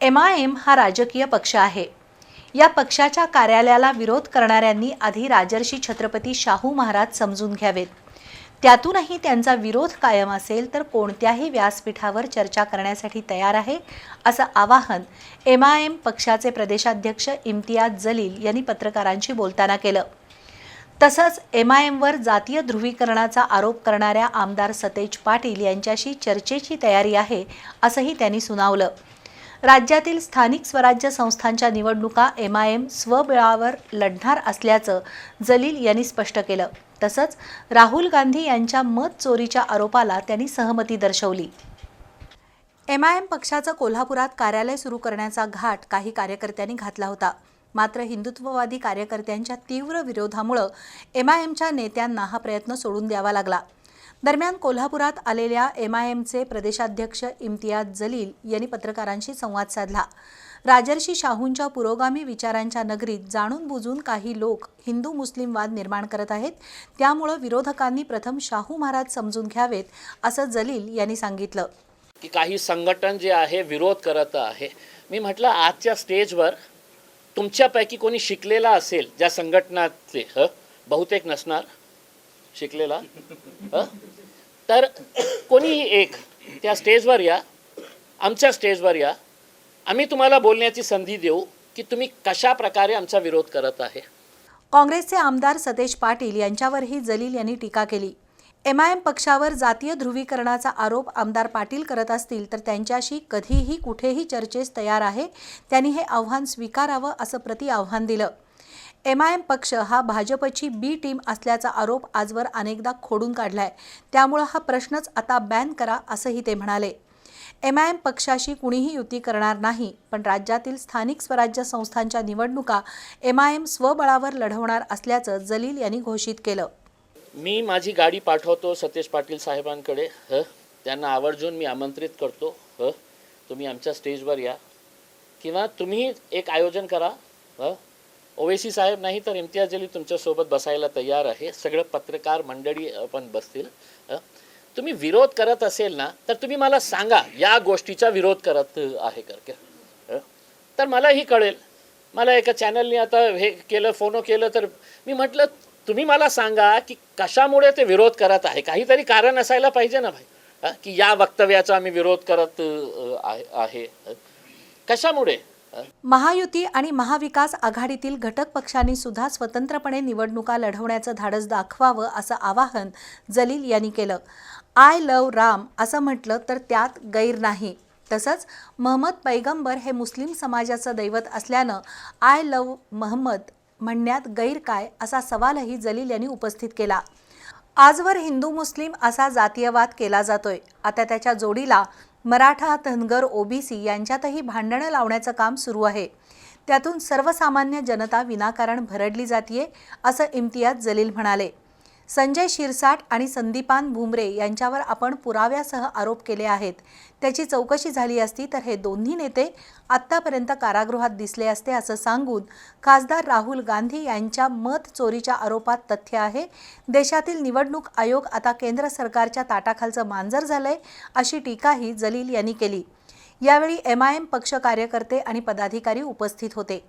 M I am हा राजकीय पक्ष आहे. या पक्षाच्या कार्यालयाला विरोध करणाऱ्यांनी आधी राजर्षी छत्रपती शाहू महाराज समजून घ्यावेत. त्यातूनही त्यांचा विरोध कायम असेल तर कोणत्याही व्यासपीठावर चर्चा करण्यासाठी तयार आहे असं आवाहन एम आय एम पक्षाचे प्रदेशाध्यक्ष इम्तियाज जलील यांनी पत्रकारांशी बोलताना केलं. तसंच एम आय एमवर जातीय ध्रुवीकरणाचा आरोप करणाऱ्या आमदार सतेज पाटील यांच्याशी चर्चेची तयारी आहे असंही त्यांनी सुनावलं. राज्यातील स्थानिक स्वराज्य संस्थांच्या निवडणुका एम आय एम स्वबळावर लढणार असल्याचं जलील यांनी स्पष्ट केलं. तसंच राहुल गांधी यांच्या मत चोरीच्या आरोपाला त्यांनी सहमती दर्शवली. एम आय एम पक्षाचं कोल्हापुरात कार्यालय सुरू करण्याचा घाट काही कार्यकर्त्यांनी घातला होता. मात्र हिंदुत्ववादी कार्यकर्त्यांच्या तीव्र विरोधामुळं एम आय एमच्या नेत्यांना हा प्रयत्न सोडून द्यावा लागला. दरम्यान कोल्हापुरात आलेल्या एम आय एमचे प्रदेशाध्यक्ष इम्तियाज जलील यांनी पत्रकारांशी संवाद साधला. राजर्षी शाहूंच्या पुरोगामी विचारांच्या नगरीत जाणून बुजून काही लोक हिंदू मुस्लिम वाद निर्माण करत आहेत. त्यामुळं विरोधकांनी प्रथम शाहू महाराज समजून घ्यावेत असं जलील यांनी सांगितलं. की काही संघटन जे आहे विरोध करत आहे. मी म्हटलं आजच्या स्टेजवर तुमच्यापैकी कोणी शिकलेला असेल ज्या संघटनातले बहुतेक नसणार. शिकलेला. तर कोणीही एक त्या स्टेजवर या आमच्या स्टेजवर या. आम्ही तुम्हाला बोलण्याची संधी देऊ की तुम्ही कशा प्रकारे आमचा विरोध करत आहे. काँग्रेसचे आमदार सतेज पाटील यांच्यावरही जलील यांनी टीका केली. एम आय एम पक्षावर जातीय ध्रुवीकरणाचा आरोप आमदार पाटील करत असतील तर त्यांच्याशी कधीही कुठेही चर्चेस तयार आहे. त्यांनी हे आव्हान स्वीकारावं असं प्रति आव्हान दिलं. एम आय एम पक्ष हा भाजपची बी टीम असल्याचा आरोप आजवर अनेकदा खोडून काढलाय. त्यामुळं हा प्रश्नच आता बॅन करा असंही ते म्हणाले. एम आय एम पक्षाशी कुणीही युती करणार नाही पण राज्यातील स्थानिक स्वराज्य संस्थांच्या निवडणुका एम आय एम स्वबळावर लढवणार असल्याचं जलील यांनी घोषित केलं. मी माझी गाडी पाठवतो सतेज पाटील साहेबांकडे ह? त्यांना आवर्जून मी आमंत्रित करतो ह? तुम्ही आमच्या स्टेजवर या. किंवा तुम्ही एक आयोजन करा ह? ओवेसी साहेब नाही तर इम्तियाज जली तुमच्यासोबत बसायला तयार आहे. सगळं पत्रकार मंडळी पण बसतील. तुम्ही विरोध करत असेल ना तर तुम्ही मला सांगा या गोष्टीचा विरोध करत आहे करके. तर मलाही कळेल. मला एका चॅनलने आता हे केलं फोनो केलं तर मी म्हटलं तुम्ही मला सांगा की कशामुळे ते विरोध करत आहे? काहीतरी कारण असायला पाहिजे ना भाई. की या वक्तव्याचा आम्ही विरोध करत आहे आहे. कशामुळे? महायुती आणि महाविकास आघाडीतील घटक पक्षांनी सुद्धा स्वतंत्रपणे निवडणुका लढवण्याचं धाडस दाखवावं असं आवाहन जलील यांनी केलं. आय लव राम असं म्हटलं तर त्यात गैर नाही. तसंच महम्मद पैगंबर हे मुस्लिम समाजाचं दैवत असल्यानं आय लव महम्मद म्हणण्यात गैर काय असा सवालही जलील यांनी उपस्थित केला. आजवर हिंदू मुस्लिम असा जातीयवाद केला जातोय. आता त्याच्या जोडीला मराठा धनगर ओबीसी यांच्यातही भांडणं लावण्याचं काम सुरू आहे. त्यातून सर्वसामान्य जनता विनाकारण भरडली जातीये असं इम्तियाज जलील म्हणाले. संजय शिरसाट आणि संदीपान भुमरे यांच्यावर आपण पुराव्यासह आरोप केले आहेत. त्याची चौकशी झाली असती तर हे दोन्ही नेते आत्तापर्यंत कारागृहात दिसले असते असं सांगून खासदार राहुल गांधी यांच्या मत चोरीच्या आरोपात तथ्य आहे. देशातील निवडणूक आयोग आता केंद्र सरकारच्या ताटाखालचं मांजर झालंय अशी टीकाही जलील यांनी केली. यावेळी एम आय एम पक्ष कार्यकर्ते आणि पदाधिकारी उपस्थित होते.